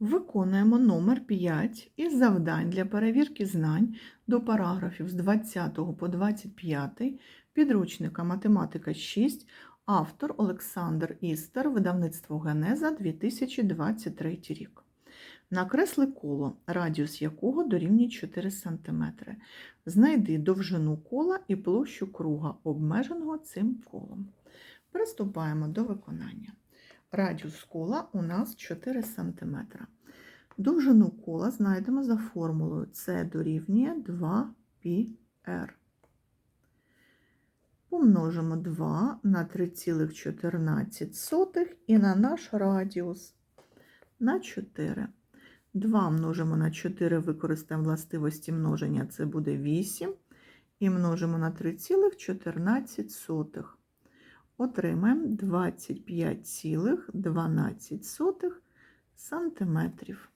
Виконуємо номер 5 із завдань для перевірки знань до параграфів з 20 по 25 підручника Математика 6, автор Олександр Істер, видавництво Генеза 2023 рік. Накресли коло, радіус якого дорівнює 4 см. Знайди довжину кола і площу круга, обмеженого цим колом. Приступаємо до виконання. Радіус кола у нас 4 см. Довжину кола знайдемо за формулою С дорівнює 2πr. Помножимо 2 на 3,14 і на наш радіус на 4. 2 множимо на 4, використаємо властивості множення, це буде 8. І множимо на 3,14. Отримаємо 25,12 сантиметрів.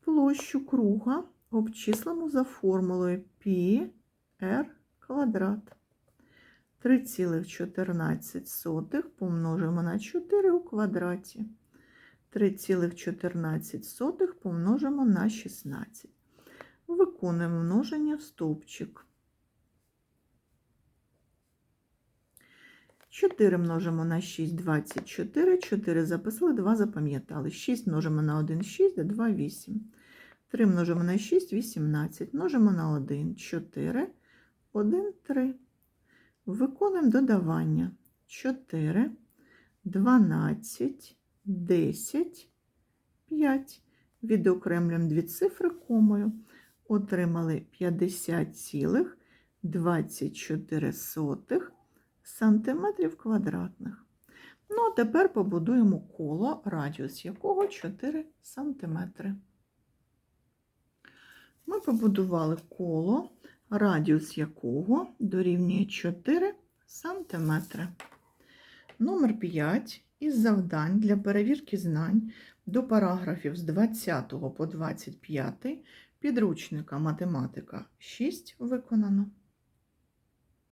Площу круга обчислимо за формулою πr квадрат. 3,14 помножимо на 4 у квадраті. 3,14 помножимо на 16. Виконуємо множення в стовпчик. 4 множимо на 6, 24, 4 записали, 2 запам'ятали. 6 множимо на 1, 6, 2, 8. 3 множимо на 6, 18. Множимо на 1, 4, 1, 3. Виконуємо додавання. 4, 12, 10, 5. Відокремлюємо дві цифри комою. Отримали 50,24 сантиметрів квадратних. Ну, а тепер побудуємо коло, радіус якого 4 сантиметри. Ми побудували коло, радіус якого дорівнює 4 сантиметри. Номер 5 із завдань для перевірки знань до параграфів з 20 по 25 підручника математика 6 виконано.